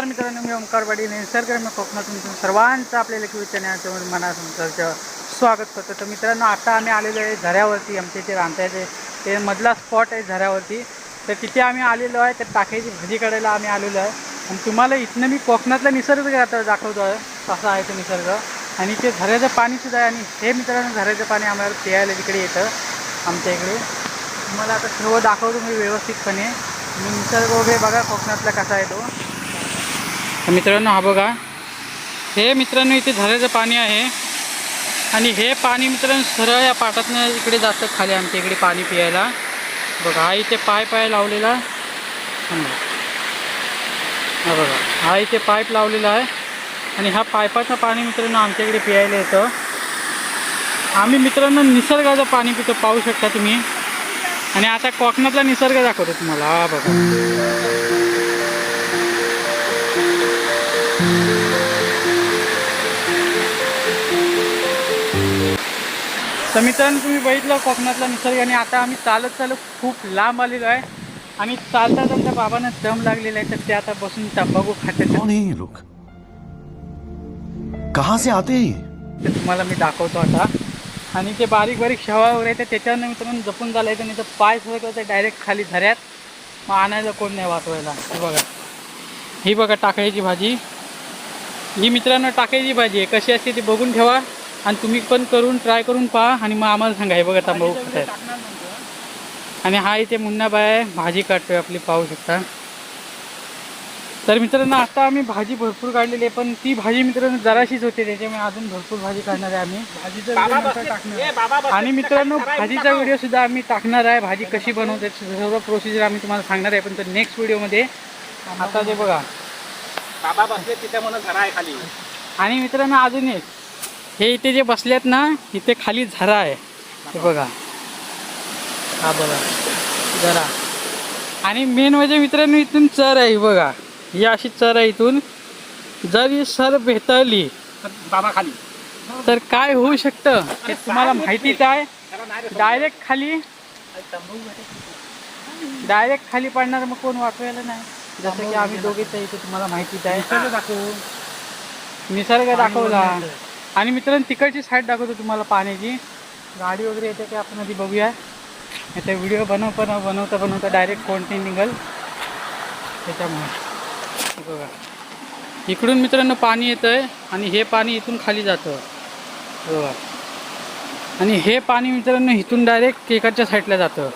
नमस्कार मित्रांनो मी ओंकार पाटील निसर्गरम्य कोकणातून तुमचं सर्वांचं आपल्या लेखी मना तुमचं स्वागत करतो. तर मित्रांनो आता आम्ही आलेलो आहे झऱ्यावरती. आमच्या इथे रांधायचे ते मधला स्पॉट आहे झऱ्यावरती. तर तिथे आम्ही आलेलो आहे. तर टाकायची भाजी आम्ही आलेलो आहे. आणि तुम्हाला इथनं मी कोकणातला निसर्ग आता दाखवतो आहे. कसा आहे तो निसर्ग. आणि ते झऱ्याचं पाणीसुद्धा आहे. आणि हे मित्रांनो झऱ्याचं पाणी आम्हाला प्यायला तिकडे येतं. आमच्या इकडे. तुम्हाला आता सर्व दाखवतो मी व्यवस्थितपणे. निसर्ग वगैरे बघा कोकणातला कसा आहे तो. मित्रांनो हा बघा. हे मित्रांनो इथे झऱ्याचं पाणी आहे. आणि हे पाणी मित्रांनो सरळ या पाटातनं इकडे जातं खाली आमच्या इकडे पाणी पियायला. बघा हा इथे पाईप आहे लावलेला. हा बघा हा इथे पाईप लावलेला आहे. आणि ह्या पाईपाचं पाणी मित्रांनो आमच्या इकडे पियायला येतं. आम्ही मित्रांनो निसर्गाचं पाणी पितो पाहू शकता तुम्ही. आणि आता कोकणातला निसर्ग दाखवतो तुम्हाला. हा बघा. तर मित्रांनो तुम्ही बघितलं कोकणातला निसर्ग आणि आता आम्ही चालत चालत खूप लांब आलेलो आहे. आणि चालता चालता बाबांना दम लागलेला आहे तर ते आता बसून तंबाखू खात्यात. कौन है ये लोग कहां से आते हैं ये? ते तुम्हाला मी दाखवतो आता. आणि ते बारीक बारीक शेवा वगैरे तर त्याच्यानं मित्रांनो जपून चालायचं नाही तर पाय सरकलं डायरेक्ट खाली झऱ्यात. मग आणायला कोण नाही वाचवायला. हे बघा. ही बघा टाकायची भाजी. ही मित्रांनो टाकायची भाजी आहे. कशी असते ती बघून ठेवा. आणि तुम्ही पण करून ट्राय करून पहा आणि मग आम्हाला सांगा हे बघा तांबाऊ खात आणि हा इथे मुन्नाबाई आहे भाजी काढतोय आपली पाहू शकता. तर मित्रांनो आता आम्ही भाजी भरपूर काढलेली आहे पण ती भाजी मित्रांनो जराशीच होते त्याच्यामुळे अजून भरपूर भाजी काढणार आहे आम्ही. भाजीचा आणि मित्रांनो भाजीचा व्हिडिओ सुद्धा आम्ही टाकणार आहे. भाजी कशी बनवते सर्व प्रोसिजर आम्ही तुम्हाला सांगणार आहे पण तर नेक्स्ट व्हिडिओमध्ये आता ते बघा. बाबा बसले तिथे म्हणून घरा आहे खाली. आणि मित्रांनो अजून एक. हे इथे जे बसलेत ना इथे खाली झरा आहे. हे बघा. हा बघा. जरा आणि मेन म्हणजे मित्रांनो इथून चर आहे बघा. ही अशी चर आहे इथून. जर ही सर भेटली बाबा खाली. तर काय होऊ शकतं? हे तुम्हाला माहितीच आहे. डायरेक्ट खाली. डायरेक्ट खाली पडणार मग कोण वाचवायला नाही? जसं की आम्ही दोघेच इथे तुम्हाला माहितीच आहे. निसर्ग दाखवला. आणि मित्रांनो तिकडची साईड दाखवतो तुम्हाला पाण्याची. गाडी वगैरे येते की आपण आधी बघूया. आता व्हिडिओ बनव पण बनवता बनवता डायरेक्ट कोणती निघल? त्याच्यामुळे. बघा. इकडून मित्रांनो पाणी येतं आहे आणि हे पाणी इथून खाली जातं. बघा. आणि हे पाणी मित्रांनो इथून डायरेक्ट केकडच्या साईडला जातं.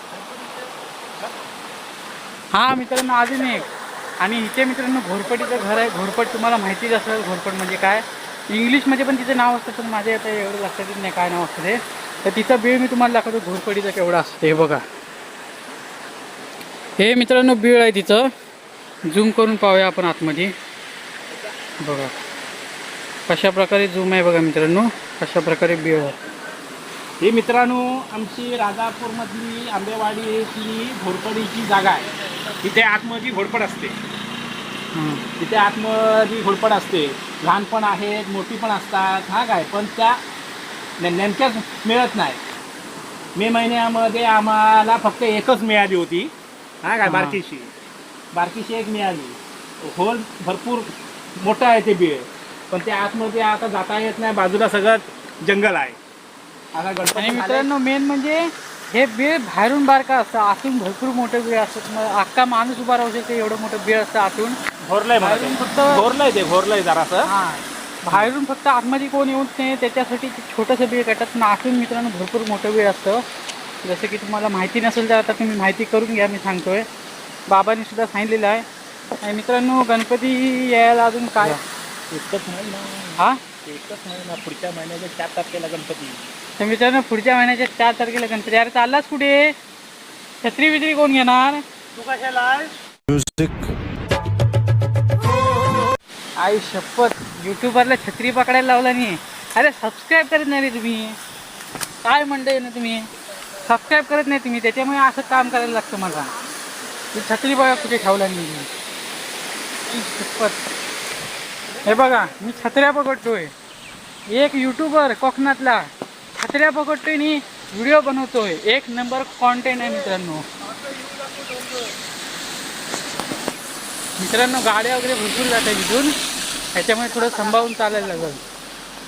हां मित्रांनो अजून एक. आणि इथे मित्रांनो घोरपटीचं घर आहे. घोरपट तुम्हाला माहितीच असेल घोरपट म्हणजे काय? इंग्लिशमध्ये पण तिचं नाव असतं पण माझ्या आता एवढं लक्षात येत नाही काय नाव असतं ते. तर तिचा बीळ मी तुम्हाला दाखवतो घोरपडीचा केवढा असतं हे बघा. हे मित्रांनो बीळ आहे तिचं. झूम करून पाहूया आपण आतमध्ये. बघा. कशा प्रकारे झूम आहे बघा मित्रांनो. कशा प्रकारे बीळ आहे. हे मित्रांनो आमची राजापूरमधली आंबेवाडीतली घोरपडीची जागा आहे. तिथे आतमध्ये घोरपड असते. तिथे आतमध्ये घोरपड असते. लहान पण आहेत मोठी पण असतात हा काय? पण त्या ने- नेमक्याच मिळत नाही. मे महिन्यामध्ये आम्हाला फक्त एकच मिळाली होती. हा काय. बारकीशी. बारकीशी एक मिळाली. होल भरपूर मोठं आहे ते बीळ पण त्या आतमध्ये आता जाता येत नाही. बाजूला सगळं जंगल आहे. आता गणपती. मित्रांनो मेन म्हणजे हे बीळ बाहेरून बारका असतं. आतून भरपूर मोठं बीळ असतं. अख्खा माणूस उभा राहू शकतो एवढं मोठं बीळ असतं आतून. घोरलंय बाहेरून. फक्त- घोरलंय ते घोरलंय जरासं. हा. बाहेरून फक्त आतमध्ये कोण येऊन नाही त्याच्यासाठी छोटंसं बीळ काढतात. पण आतून मित्रांनो भरपूर मोठं बीळ असतं. जसं की तुम्हाला माहिती नसेल तर आता तुम्ही माहिती करून घ्या मी सांगतोय. बाबांनी सुद्धा सांगितलेलं आहे. आणि मित्रांनो गणपती यायला अजून काय? एकच नाही ना. हा? एकच नाही ना. पुढच्या महिन्याच्या चार तारखेला गणपती. तर मित्रांनो पुढच्या महिन्याच्या चार तारखेला गणपती. अरे चाललाच कुठे? छत्री बित्री कोण घेणार? तू कशाला म्यूजिक आई शपथ. युट्यूबरला छत्री पकडायला लावला नाही अरे सबस्क्राईब करत नाही रे तुम्ही. काय म्हणताय ना तुम्ही? सबस्क्राईब करत नाही तुम्ही. त्याच्यामुळे असं काम करायला लागतं मला. ही छत्री बघा कुठे ठेवला नाही मी. शपथ. हे बघा मी छत्र्या पकडतोय. एक युट्यूबर कोकणातला. छत्र्या पकडतोय आणि व्हिडिओ बनवतोय. एक नंबर कॉन्टेंट आहे मित्रांनो. मित्रांनो गाड्या वगैरे भरपूर जात तिथून ह्याच्यामुळे थोडं सांभाळून चालायला लागेल.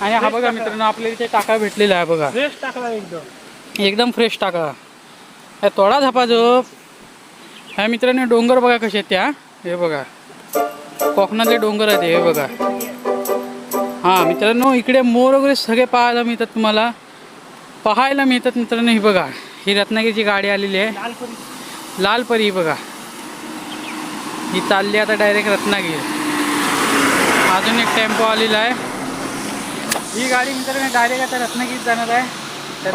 आणि हा बघा मित्रांनो आपल्या इथे टाका भेटलेला आहे बघा. फ्रेश टाकला एकदम. एकदम फ्रेश टाका. हा थोडा झापा झोप. ह्या मित्रांनो डोंगर बघा कसे आहेत त्या. हे बघा. कोकणातले डोंगर आहेत हे बघा. हां मित्रांनो इकडे मोर वगैरे सगळे पाहायला मिळतात तुम्हाला. पाहायला मिळतात मित्रांनो ही बघा. ही रत्नागिरीची गाडी आलेली आहे. लालपरी. लाल परी बघा. ही चालली आता डायरेक्ट रत्नागिरी. अजून एक टेम्पो आलेला आहे. ही गाडी मित्रांनो डायरेक्ट आता रत्नागिरीत जाणार आहे. तर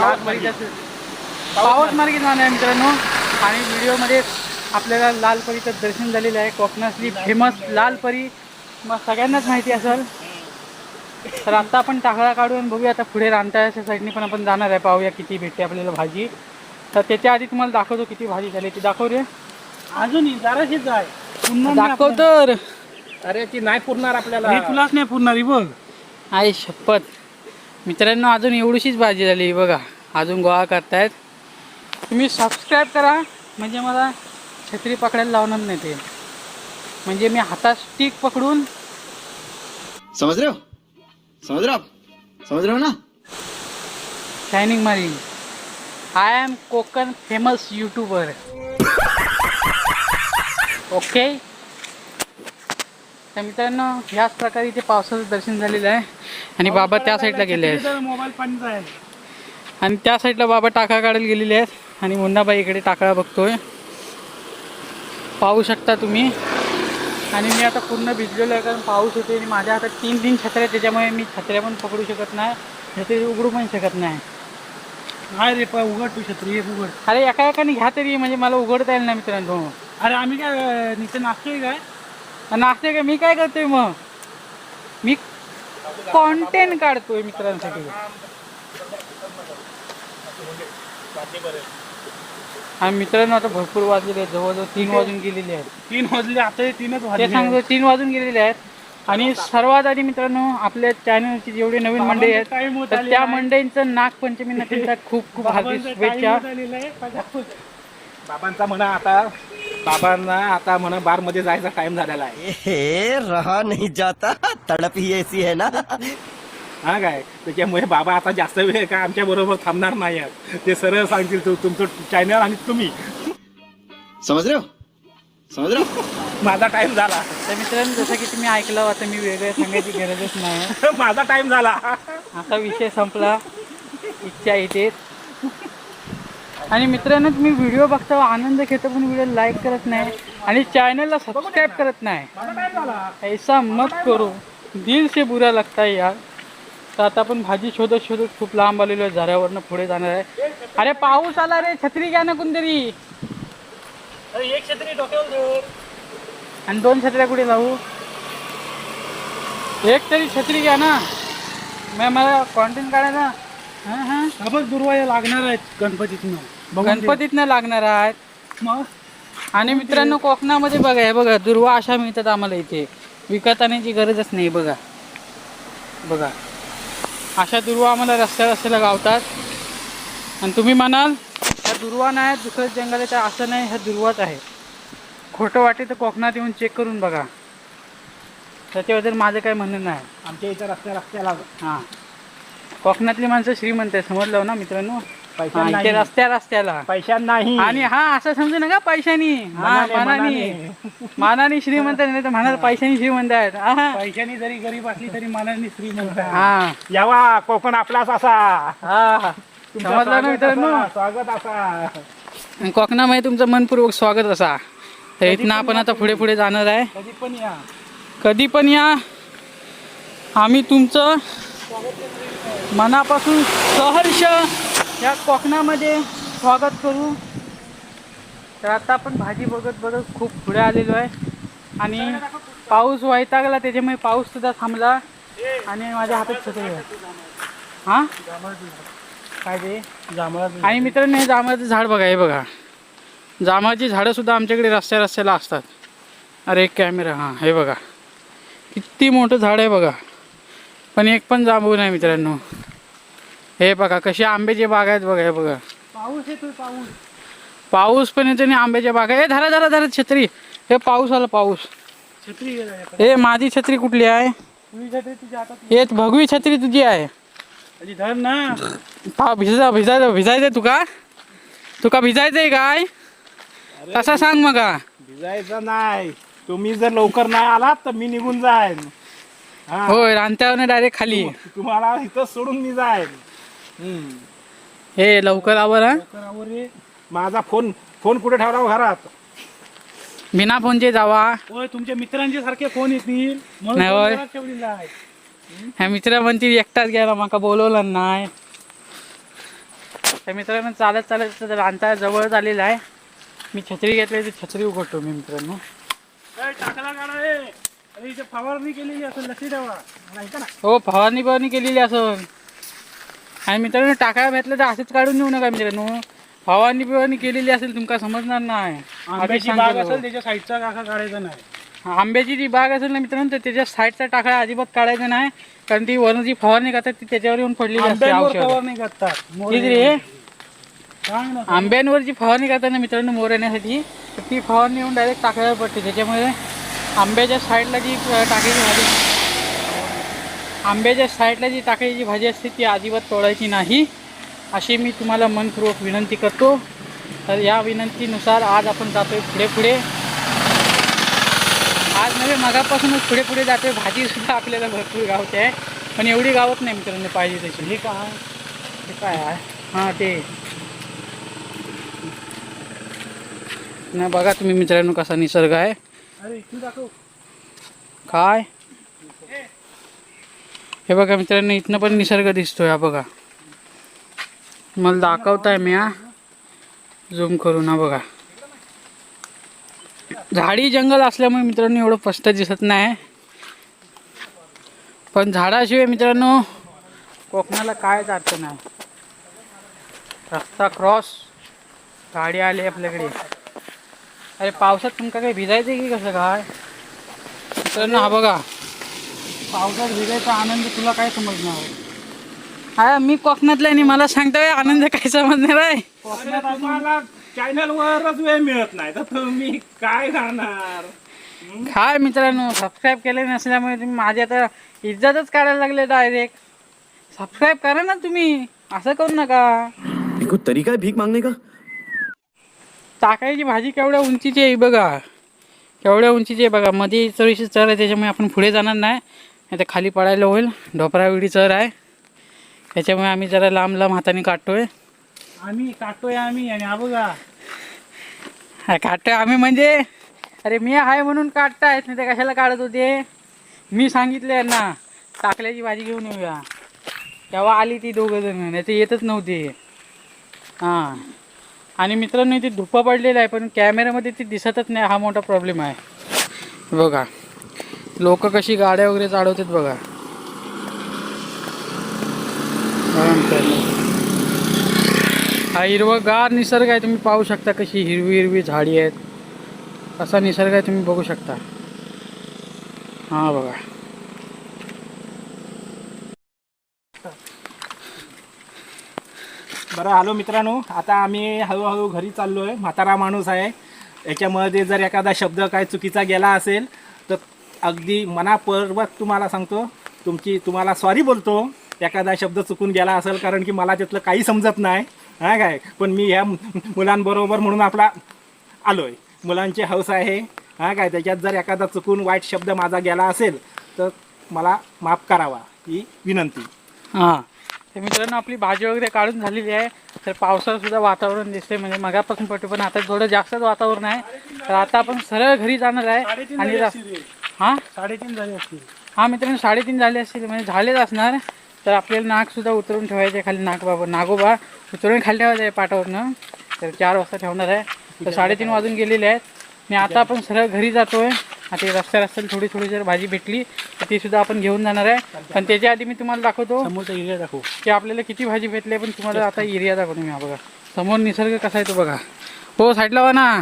पावस मार्गे जाणार आहे मित्रांनो. आणि व्हिडिओमध्ये आपल्याला लाल परीचं दर्शन झालेलं आहे. कोकणातली फेमस लाल परी. मग सगळ्यांनाच माहिती असेल. तर आता आपण टाकळा काढून बघूया. आता पुढे रानताळ्याच्या साईडने पण आपण जाणार आहे. पाहूया किती भेटते आपल्याला भाजी. तर त्याच्या आधी तुम्हाला दाखवतो किती भाजी झाली ती दाखव रे अजूनही जराशीच आहे. पुन्हा दाखव तर. अरे ती नाही पुरणार आपल्याला. हे तुलाच नाही पुरणार ही बघ. आई शपथ. मित्रांनो अजून एवढीशीच भाजी झाली ही बघा. अजून गोळा करतायत. तुम्ही सबस्क्राईब करा. म्हणजे मला छत्री पकडायला लावणार नाही ते. म्हणजे मी हातात स्टिक पकडून समझ रहे हो समझ रहे हो आप समझ रहे हो ना? शायनिंग मारीन. I am Konkan famous YouTuber okay. तर मित्रांनो ह्याच प्रकारे इथे पावसाचं दर्शन झालेलं आहे. आणि बाबा त्या साईडला गेले आहेत. मोबाईल पाणी आहे आणि त्या साईडला बाबा टाका काढायला गेलेले आहेत. आणि मुन्नाबाई इकडे टाकळा बघतोय. पाहू शकता तुम्ही. आणि मी आता पूर्ण भिजलेलो आहे कारण पाऊस होते आणि माझ्या हातात तीन तीन छत्र्या आहेत, त्याच्यामुळे मी छत्र्या पण पकडू शकत नाही. छत्री उघडू पण शकत नाही. हाय रे पा उघड तू छत्री उघड. अरे एका एकाने घ्या तरी म्हणजे मला उघडता येईल ना मित्रांनो? अरे आम्ही काय नीचे नाचतोय काय? नाचते का मी काय करतोय मग? मी कॉन्टेंट काढतोय मित्रांसाठी. आणि मित्रांनो आता भरपूर वाजलेले आहेत. जवळजवळ तीन वाजून गेलेले आहेत. तीन वाजले आता हे तीनच ते वाजले सांगतो तीन वाजून गेलेले आहेत. आणि सर्वात आधी मित्रांनो आपल्या चॅनलची जेवढे नवीन मंडळी आहेत होत तर आलेला त्या आहे. मंडळींचं नागपंचमी नक्कीच खूप खूप हार्दिक शुभेच्छा. बाबांचा म्हणा आता बाबांना आता म्हणा बारमध्ये जायचा टाइम झालेला आहे. ए, रहा नहीं जाता. तड़प ही ऐसी है ना. हा काय? त्याच्यामुळे बाबा आता जास्त वेळ काय आमच्या बरोबर थांबणार नाही आहेत. ते सरळ सांगतील तू तुमचं चॅनल आणि तुम्ही. समझ रहे हो? समझ रहे हो? माझा टाइम झाला. तर मित्रांनो जसं की तुम्ही ऐकलं आता मी वेगळं सांगायची गरजच नाही. माझा टाइम झाला. आता विषय संपला. इच्छा इथे आणि मित्रांनो तुम्ही व्हिडिओ बघता आनंद घेतो पण व्हिडिओ लाईक करत नाही आणि चॅनलला सबस्क्राईब करत नाही. ऐसा मत करो. दिल से बुरा लगता है यार. तर आता आपण भाजी शोधत शोधत खूप लांब आलेलो आहे. झऱ्यावरनं पुढे जाणार आहे. अरे पाऊस आला रे. छत्री घ्या ना कोणतरी एक छत्री डोक्यावर. आणि दोन छत्र्या कुठे जाऊ? एक तरी छत्री घ्या ना. मग मला कॉन्टेंट काढायला. हां हां. आपण दुर्वाया लागणार आहेत गणपतीतनं. गणपतीत लागणार आहेत. मग? आणि मित्रांनो कोकणामध्ये बघा हे बघा दुर्वा अशा मिळतात आम्हाला इथे. विकत आणण्याची गरजच नाही बघा. बघा. अशा दुर्वा आम्हाला रस्त्या रस्त्याला गावतात. आणि तुम्ही म्हणाल ह्या दुर्वा नाही दुसरं जंगल आहे तर असं नाही ह्या दुर्वाच आहे. खोटं वाटे तर कोकणात येऊन चेक करून बघा. त्याच्याबद्दल माझं काय म्हणणं नाही. आमच्या इथं रस्त्या रस्त्याला हां. कोकणातली माणसं श्रीमंत आहे समजलं हो ना मित्रांनो? हां, इथे नाही. रस्त्या रस्त्याला. नाही. आणि हा असं समजू नका पैशानी. हा मनाने, मानानी. मनाने. मानानी श्रीमंत नाही तर म्हणाल पैशानी श्रीमंत आहेत. पैशानी जरी गरीब असली तरी मनाने श्रीमंत आहे. हा. यावा कोकण आपलाच असा. हा तुमचं समजलं ना स्वागत मित्रांनो असा, स्वागत असा. कोकणामध्ये तुमचं मनपूर्वक स्वागत असा. तर इथनं आपण आता पुढे पुढे जाणार आहे. कधी पण या? कधी पण या. आम्ही तुमचं मनापासून सहर्ष या कोकणामध्ये स्वागत करू. तर आता आपण भाजी बघत बघत खूप पुढे आलेलो आहे. आणि पाऊस वैतागला त्याच्यामुळे पाऊस सुद्धा थांबला. आणि माझ्या हातात छत्री आहे. हां? काय ते? जांभळा आणि मित्रांनो हे जांभळाचं झाड बघा हे बघा. जांभळाची झाडं सुद्धा आमच्याकडे रस्त्या रस्त्याला असतात. अरे एक कॅमेरा हां हे बघा. किती मोठं झाड आहे बघा. पण एक पण जांभूळ नाही मित्रांनो. हे बघा कसे आंब्याचे बाग आहेत बघा हे बघा. पाऊस येतोय पाऊस. पाऊस पण येतो आणि आंब्याच्या बागा हे धरा धरा धरा छत्री. हे पाऊस आला पाऊस. छत्री ए माझी छत्री कुठली आहे? हे भगवी छत्री तुझी आहे. धर ना. पा भिजा भिजायचं भिजायचं तुका. तुका भिजायचंय काय? कसा सांग मग. हा. भिजायचं नाही. तुम्ही जर लवकर नाही आलात तर मी निघून जाईन. हा. होय रांत्यावर डायरेक्ट खाली. तुम्हाला इथं सोडून मी जाईन. हे लवकर आवर हा. लवकर आवर रे. माझा फोन फोन कुठे ठेवला हो घरात? बिना फोनचे जावा. होय तुमच्या मित्रांचे सारखे फोन येतील म्हणून नाही फोन होय. घरात ठेवलेला आहे. ह्या मित्र म्हणतील एकटाच गेला माका बोलवलं नाही. त्या मित्रांनो चालत चालत रांता जवळ आलेला आहे. मी छत्री घेतली ती छत्री उघडतो मी मित्रांनो. ए, टाकला गाडा ए अरे इथे फवारणी केलेली असं लक्ष ठेवा. मला ऐका ना हो फवारणी फवारणी केलेली असं आणि मित्रांनो टाकायला भेटलं तर असंच काढून नेऊ नका मित्रांनो. फवारणी बिवारणी केलेली असेल तुमका समजणार नाही. आंब्याची बाग. असेल त्याच्या साईडचा काका काढायचा नाही. आंब्याची जी बाग असेल ना मित्रांनो तर त्याच्या साईडचा टाकळा अजिबात काढायचा नाही. कारण ती वरून जी फवारणी करतात ती त्याच्यावर येऊन पडलेली असते फवारणी करतात ना आंब्यांवर जी फवारणी करताना मित्रांनो मोर येण्यासाठी ती फवारणी येऊन डायरेक्ट टाकायला पडते. त्याच्यामुळे आंब्याच्या साईडला जी टाकायची भाजी आंब्याच्या साईडला जी टाकायची भाजी असते ती अजिबात तोडायची नाही. अशी मी तुम्हाला मनपूर्वक विनंती करतो. तर या विनंतीनुसार आज आपण जातोय पुढे पुढे. आज नव्हे मगापासूनच पुढे पुढे जातोय. भाजीसुद्धा आपल्याला भरपूर गावते आहे. पण एवढी गावत नाही मित्रांनो पाहिजे तशी. हे काय? हे काय आहे? हां ते. नाही बघा तुम्ही मित्रांनो कसा निसर्ग आहे. अरे दाखव. काय? हे बघा मित्रांनो इथनं पण निसर्ग दिसतोय हा बघा. मला दाखवताय मी हा. झूम करून हा बघा. झाडी जंगल असल्यामुळे मित्रांनो एवढं स्पष्ट दिसत नाही. पण झाडाशिवाय मित्रांनो कोकणाला कायच अर्थ नाही. रस्ता क्रॉस गाडी आली आपल्याकडे. अरे पावसात तुमका काही भिजायचं की कसं काय? मित्रांनो हा बघा. पावसात भिजायचा आनंद तुला काय समजणार? हा मी कोकणातला आणि मला सांगतोय आनंद काय समजणार आहे? तुम्हाला चॅनल वरच वेळ मिळत नाही. तर तुम्ही काय करणार काय मित्रांनो सबस्क्राईब केले नसल्यामुळे तुम्ही माझी आता इज्जतच काढायला लागले डायरेक्ट सबस्क्राईब करा ना तुम्ही. असं करू नका. ये कोई तरीका है भीख मांगने का? टाकायची भाजी केवढ्या उंचीची आहे ही बघा. केवढ्या उंचीची आहे बघा. मध्ये चोरीशी चर आहे त्याच्यामुळे आपण पुढे जाणार नाही. तर खाली पडायला होईल. ढोपरा विडी चर आहे. त्याच्यामुळे आम्ही जरा लांब लांब हाताने काढतोय आम्ही काटतोय आम्ही आणि हा बघा. हा, काढतोय आम्ही म्हणजे अरे मी आहे म्हणून काढतायत नाही ते कशाला काढत होते? मी सांगितले यांना टाकल्याची भाजी घेऊन येऊया. तेव्हा आली ती दोघं जण नाही ते येतच नव्हते. हां. आणि मित्रांनो इथे धुपं पडलेलं आहे पण कॅमेऱ्यामध्ये ती दिसतच नाही. हा मोठा प्रॉब्लेम आहे. बघा. लोक कशी गाड्या वगैरे चालवतात बघा. हा हिरवगार निसर्ग आहे तुम्ही पाहू शकता कशी हिरवी हिरवी झाडी आहेत. असा निसर्ग आहे तुम्ही बघू शकता. हा बघा. बरं हॅलो मित्रांनो आता आम्ही हळूहळू घरी चाललो आहे म्हातारा माणूस आहे. याच्यामध्ये जर एखादा शब्द काय चुकीचा गेला असेल अगदी मनापर्वत तुम्हाला सांगतो तुमची तुम्हाला सॉरी बोलतो. एखादा शब्द चुकून गेला असेल कारण की मला त्यातलं काही समजत नाही. हा काय? पण मी ह्या मुलांबरोबर म्हणून आपला आलो आहे मुलांची हौस आहे. हा काय? त्याच्यात जर एखादा चुकून वाईट शब्द माझा गेला असेल तर मला माफ करावा ही विनंती. हां. तर मित्रांनो आपली भाजी वगैरे काढून झालेली आहे. तर पावसाळासुद्धा वातावरण दिसते म्हणजे मगापासून पडते पण आता थोडं जास्तच वातावरण आहे. तर आता आपण सरळ घरी जाणार आहे आणि हां? साडेतीन झाले असतील. हा मित्रांनो साडेतीन झाले असतील. म्हणजे झालेच असणार. तर आपल्याला नाकसुद्धा उतरून ठेवायचे खाली. नाक बाबा नागोबा उतरून खाली ठेवायचं आहे पाटावरनं. तर चार वाजता ठेवणार आहे. तर साडेतीन वाजून गेलेले आहेत. आणि आता आपण सरळ घरी जातोय. आता रस्त्या रस्त्याला थोडी थोडी जर भाजी भेटली तर ती सुद्धा आपण घेऊन जाणार आहे. पण त्याच्या आधी मी तुम्हाला दाखवतो. समोरचा एरिया दाखव. की आपल्याला किती भाजी भेटली आहे, पण तुम्हाला आता एरिया दाखवतो मी हा बघा. समोर निसर्ग कसा आहे तो बघा. हो साईडला वा ना.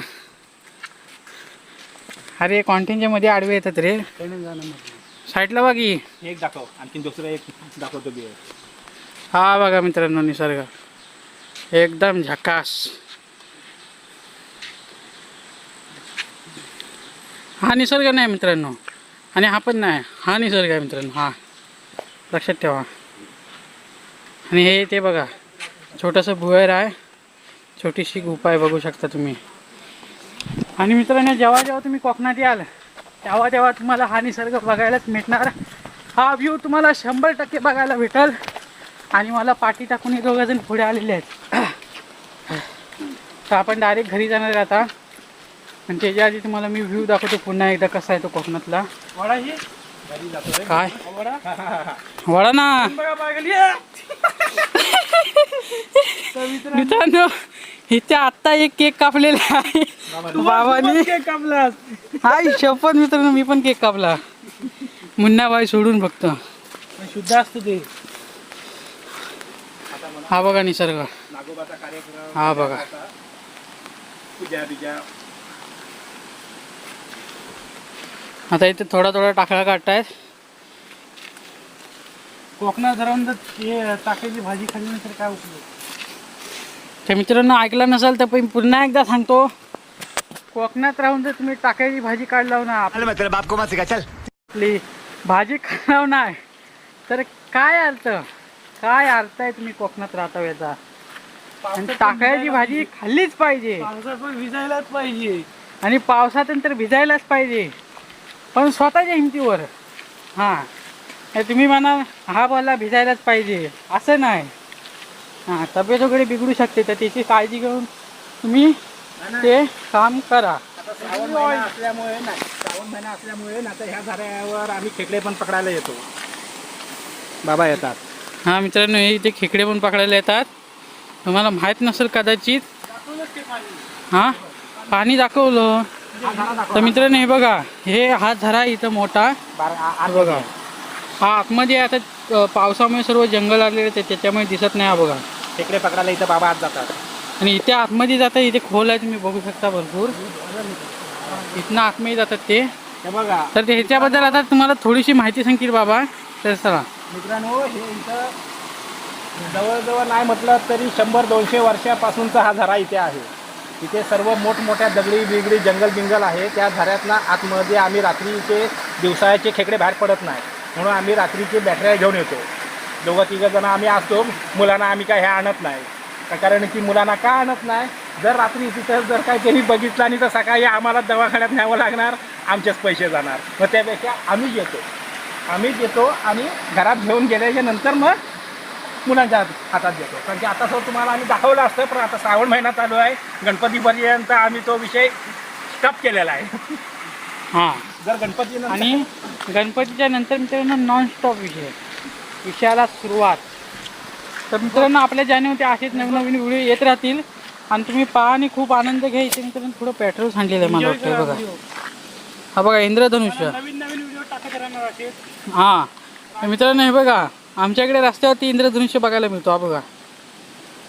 अरे मध्ये आडवे येतात रे. साईडला बघ एक दाखव. आणखीन दुसरं एक दाखवतो बी. हा बघा मित्रांनो निसर्ग. एकदम झकास. हा निसर्ग नाही मित्रांनो. आणि हा पण नाही. हा निसर्ग आहे मित्रांनो हा. लक्षात ठेवा. आणि हे ते बघा. छोटंसं भुयार आहे. छोटीशी गुफा आहे बघू शकता तुम्ही. आणि मित्रांनो जेव्हा जेव्हा तुम्ही कोकणात याल तेव्हा तेव्हा तुम्हाला हा निसर्ग बघायलाच भेटणार हा व्ह्यू तुम्हाला शंभर टक्के बघायला भेटल. आणि मला पाठी टाकून हे दोघं जण पुढे आलेले आहेत. तर आपण डायरेक्ट घरी जाणार आहे आता. आणि त्याच्या आधी तुम्हाला मी व्ह्यू दाखवतो पुन्हा एकदा कसा आहे तो कोकणातला. काय? वडा. ना. मित्रांनो इथे आत्ता एक केक कापलेला आहे. बाबांनी. कापलास. हाय शपथ मित्रांनो मी पण केक कापला. मुन्नाबाई सोडून फक्त. शुद्ध असतो ते. हा बघा निसर्ग. हा बघा. आता इथे थोडा थोडा टाकळा काढतायत. कोकणात जर ते टाकायची भाजी खाल्ली नाही तर काय उपयोग तर मित्रांनो ऐकलं नसाल तर पण पुन्हा एकदा सांगतो. कोकणात राहून जर तुम्ही टाकायची भाजी काढलाव ना तेरे आपली भाजी खाणार नाही. तर काय अर्थ काय अर्थ आहे तुम्ही कोकणात राहता याचा आणि टाकायची भाजी खाल्लीच पाहिजे. पावसात विजायलाच पाहिजे. आणि पावसातून भिजायलाच पाहिजे. पण स्वतःच्या हिमतीवर. हां. तुम्ही म्हणा हा बोलला भिजायलाच पाहिजे. असं नाही. हां तब्येत वगैरे बिघडू शकते तर त्याची काळजी घेऊन तुम्ही ते काम करा. श्रावण महिना असल्यामुळे नाही. श्रावण महिना असल्यामुळे ना तर ह्या झाडावर आम्ही खेकडे पण पकडायला येतो. बाबा येतात. हां मित्रांनो हे इथे खेकडे पण पकडायला येतात. तुम्हाला माहीत नसेल कदाचित. हां पाणी दाखवलं. तर मित्रांनो हे बघा हे हा झरा इथं मोठा. बघा हा आतमध्ये आता पावसामुळे सर्व जंगल आलेले ते त्याच्यामुळे दिसत नाही हा बघा. खेकडे पकडायला इथं बाबा आत जातात. आणि इथे आतमध्ये जाता इथे खोल आहे तुम्ही बघू शकता भरपूर. इथनं आतमध्ये जातात ते. हे बघा. तर ते ह्याच्याबद्दल आता तुम्हाला थोडीशी माहिती सांगतील बाबा. तर चला. मित्रांनो हे इथं जवळजवळ नाही म्हटलं तरी शंभर दोनशे वर्षापासूनचा हा झरा इथे आहे. इथे सर्व मोठमोठ्या दगडी बिगडी जंगल बिंगल आहे. त्या झऱ्यातला आतमध्ये आम्ही रात्रीचे दिवसाचे खेकडे बाहेर पडत नाही. म्हणून आम्ही रात्रीचे बॅटऱ्या घेऊन येतो. दोघं तिघं जण आम्ही असतो. मुलांना आम्ही काय हे आणत नाही. कारण की मुलांना का आणत नाही? जर रात्री तिथं जर काही त्यांनी बघितलं आणि तर सकाळी आम्हाला दवाखान्यात न्यावं लागणार आमचेच पैसे जाणार. मग त्यापेक्षा आम्हीच येतो आम्हीच येतो आणि घरात घेऊन गेल्याच्यानंतर मग मुलांच्या हात- हातात देतो. कारण की आता सर तुम्हाला आम्ही दाखवलं असतं पण आता श्रावण महिना चालू आहे. गणपतीपर्यंत आम्ही तो विषय स्टप केलेला आहे. हां. जर गणपती आणि गणपतीच्या नंतर मित्रांनो नॉन स्टॉप विषय. विषयाला सुरुवात. तर मित्रांनो आपल्या चॅनलमध्ये असेच नवीन नवीन व्हिडिओ येत राहतील. आणि तुम्ही पहा आणि खूप आनंद घ्या. इथे मित्रांनो थोडं पेट्रोल सांडलेलं आहे मला. वाटतं हे बघा. हा बघा इंद्रधनुष्य हां. तर मित्रांनो हे बघा. आमच्याकडे रस्त्यावरती इंद्रधनुष्य बघायला मिळतो. हा बघा.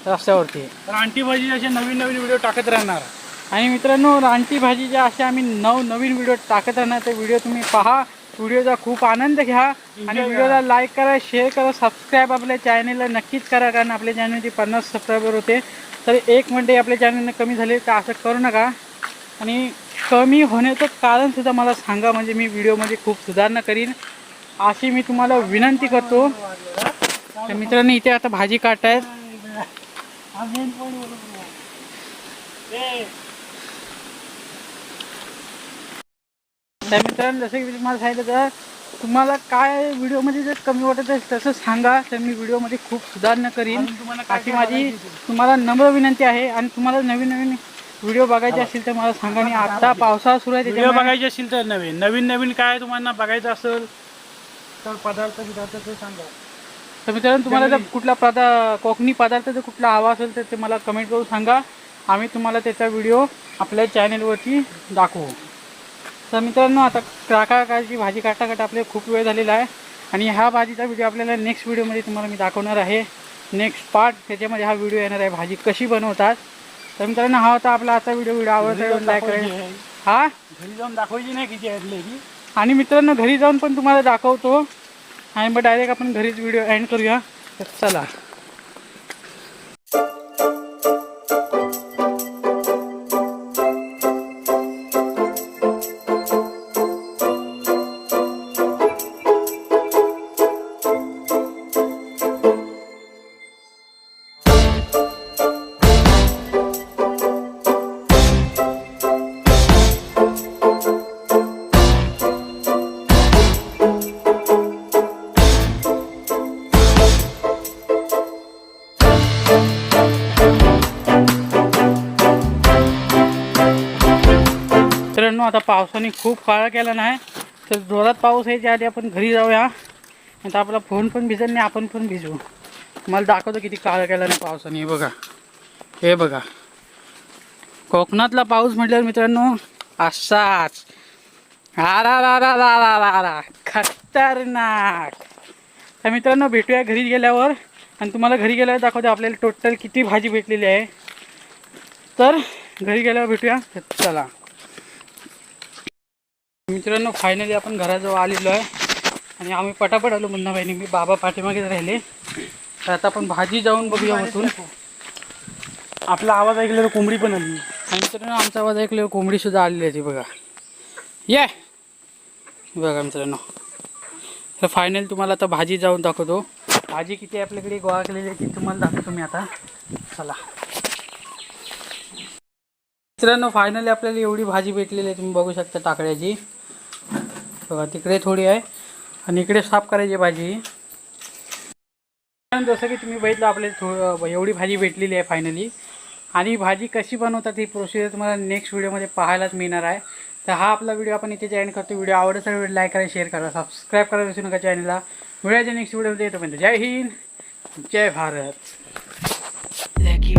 रस्त्यावरती. तर आंटी भाजी असे नवीन नवीन व्हिडिओ टाकत राहणार. आणि मित्रांनो रानटी भाजीच्या असे आम्ही नव नवीन व्हिडिओ टाकत राहणार ते व्हिडिओ तुम्ही पहा. व्हिडिओचा खूप आनंद घ्या आणि व्हिडिओला लाईक करा शेअर करा सबस्क्राईब आपल्या चॅनलला नक्कीच करा कारण आपल्या चॅनलचे पन्नास सबस्क्रायबर होते. तर एक मिनटे आपल्या चॅनलने कमी झाले तर असं करू नका. आणि कमी होण्याचं कारणसुद्धा मला सांगा म्हणजे मी व्हिडिओमध्ये खूप सुधारणा करीन. अशी मी तुम्हाला विनंती करतो. तर मित्रांनो इथे आता भाजी काढतायत हा मेन पॉईंट बरोबर आहे. ते तर मित्रांनो जसं की मी तुम्हाला सांगितलं तर तुम्हाला काय व्हिडिओमध्ये जर कमी वाटत असेल तसं सांगा. तर मी व्हिडिओमध्ये खूप सुधारणा करीन. अशी माझी तुम्हाला नम्र विनंती आहे आणि तुम्हाला नवीन नवीन व्हिडिओ बघायचे असतील तर मला सांगा. आणि आता पावसाळा सुरू आहे व्हिडिओ त्याच्यामुळे बघायचे असतील तर नवीन. नवीन नवीन काय तुम्हाला बघायचं असेल तर पदार्थ बिदार्थ ते सांगा. तर मित्रांनो तुम्हाला जर कुठला पदा कोकणी पदार्थ जर कुठला हवा असेल तर ते मला कमेंट करून सांगा. आम्ही तुम्हाला त्याचा व्हिडिओ आपल्या चॅनेलवरती दाखवू. तर मित्रांनो आता काका काची भाजी काटा काटा आपल्याला खूप वेळ झालेला आहे. आणि ह्या भाजीचा व्हिडिओ आपल्याला नेक्स्ट व्हिडिओमध्ये तुम्हाला मी दाखवणार आहे. नेक्स्ट पार्ट त्याच्यामध्ये हा व्हिडिओ येणार आहे भाजी कशी बनवतात. तर मित्रांनो हा होता आपला आजचा व्हिडिओ व्हिडिओ आवडता लाईक हा? घरी जाऊन दाखवायची नाही किती आहेत की आणि मित्रांनो घरी जाऊन पण तुम्हाला दाखवतो. आणि मग डायरेक्ट आपण घरीच व्हिडिओ एंड करूया. तर चला. खूप काळा केला नाही. तर जोरात पाऊस यायच्या आधी आपण घरी जाऊया. आता आपला फोन पण भिजत नाही आपण पण भिजू. मला दाखवतो किती काळा केला नाही पावसाने. हे बघा. हे बघा. कोकणातला पाऊस म्हटल्यावर मित्रांनो असाच. आरा रा रा रा रा रा रा खतरनाक. तर मित्रांनो भेटूया घरी गेल्यावर. आणि तुम्हाला घरी गेल्यावर दाखवते आपल्याला टोटल किती भाजी भेटलेली आहे. तर घरी गेल्यावर भेटूया. चला. मित्रांनो फायनली आपण घराजवळ आलेलो आहे. आणि आम्ही पटापट आलो मुन्ना बहिणी मी बाबा पाठीमागेच राहिले. तर आता आपण भाजी जाऊन बघूया बसून आपला आवाज ऐकल्यावर कोंबडी पण आली. आणि मित्रांनो आमचा आवाज ऐकल्यावर कोंबडी सुद्धा आलेली आहे ती बघा. ये! बघा मित्रांनो. तर फायनल तुम्हाला आता भाजी जाऊन दाखवतो. भाजी किती आपल्याकडे? गोळा केलेली आहे ती तुम्हाला दाखवतो मी आता. चला. मित्रांनो फायनली आपल्याला एवढी भाजी भेटलेली आहे तुम्ही बघू शकता टाकड्याची बघा तिकडे थोडी आहे. आणि इकडे साफ करायची भाजी. जसं की तुम्ही बघितलं आपल्याला थो एवढी भाजी भेटलेली आहे फायनली आणि भाजी कशी बनवतात ही प्रोसिजर तुम्हाला नेक्स्ट व्हिडिओमध्ये पाहायलाच मिळणार आहे. तर हा आपला व्हिडिओ आपण इथे जॉईन करतो. व्हिडिओ आवडत असेल व्हिडिओ लाईक करा शेअर करा सबस्क्राईब करा विसरू नका चॅनलला मिळायच्या नेक्स्ट व्हिडिओमध्ये येतो म्हणजे जय हिंद जय भारत. Lucky